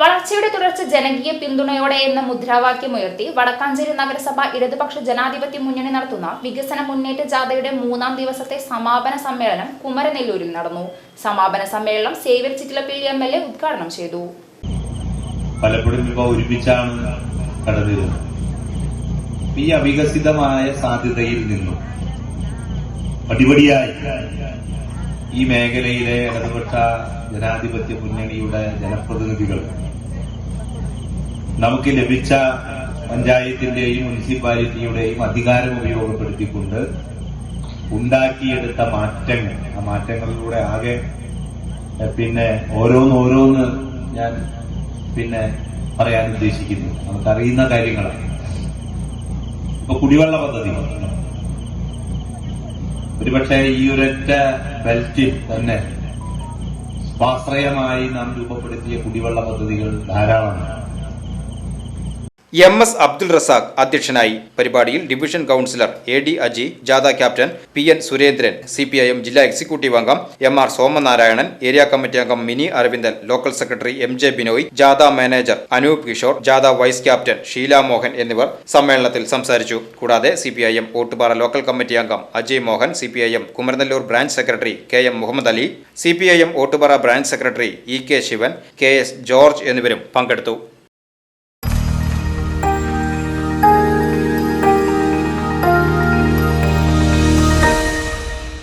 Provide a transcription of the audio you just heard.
വളർച്ചയുടെ തുടർച്ച ജനകീയ പിന്തുണയോടെ എന്ന മുദ്രാവാക്യം ഉയർത്തി വടക്കാഞ്ചേരി നഗരസഭ ഇടതുപക്ഷ ജനാധിപത്യ മുന്നണി നടത്തുന്ന വികസന മുന്നേറ്റ ജാഥയുടെ മൂന്നാം ദിവസത്തെ സമാപന സമ്മേളനം കുമരനെല്ലൂരിൽ നടന്നു. സമാപന സമ്മേളനം Xavier Chittilappally M L A ഉദ്ഘാടനം ചെയ്തു. ഈ അവികസിതമായ സാധ്യതയിൽ നിന്നും പടിപടിയായി ഈ മേഖലയിലെ ഇടതുപക്ഷ ജനാധിപത്യ മുന്നണിയുടെ ജനപ്രതിനിധികൾ. നമുക്ക് ലഭിച്ച പഞ്ചായത്തിന്റെയും മുനിസിപ്പാലിറ്റിയുടെയും അധികാരം ഉപയോഗപ്പെടുത്തിക്കൊണ്ട് ഉണ്ടാക്കിയെടുത്ത മാറ്റങ്ങൾ ആ മാറ്റങ്ങളിലൂടെ ആകെ പിന്നെ ഓരോന്നോരോന്ന് ഞാൻ പിന്നെ പറയാൻ ഉദ്ദേശിക്കുന്നു. നമുക്കറിയുന്ന കാര്യങ്ങളാണ്. ഇപ്പൊ കുടിവെള്ള പദ്ധതി. ഒരുപക്ഷെ ഈ ഒരൊറ്റ ബെൽറ്റിൽ തന്നെ സ്വാശ്രയമായി നാം രൂപപ്പെടുത്തിയ കുടിവെള്ള പദ്ധതികൾ ധാരാളമാണ്. എം എസ് അബ്ദുൾ റസാഖ് അധ്യക്ഷനായി പരിപാടിയിൽ division councillor A D Aji ജാഥ captain P N Surendran C P I M ജില്ലാ എക്സിക്യൂട്ടീവ് അംഗം M R Somanarayanan area committee അംഗം Mini Aravindan local secretary M J Binoy ജാഥ മാനേജർ അനൂപ് കിഷോർ ജാഥ വൈസ് ക്യാപ്റ്റൻ ഷീല മോഹൻ എന്നിവർ സമ്മേളനത്തിൽ സംസാരിച്ചു. കൂടാതെ C P I M Ottupara local committee അംഗം Ajay Mohan C P I M Kumaranellur branch secretary K M Muhammad Ali C P I M Ottupara branch secretary E K Sivan K S George എന്നിവരും പങ്കെടുത്തു.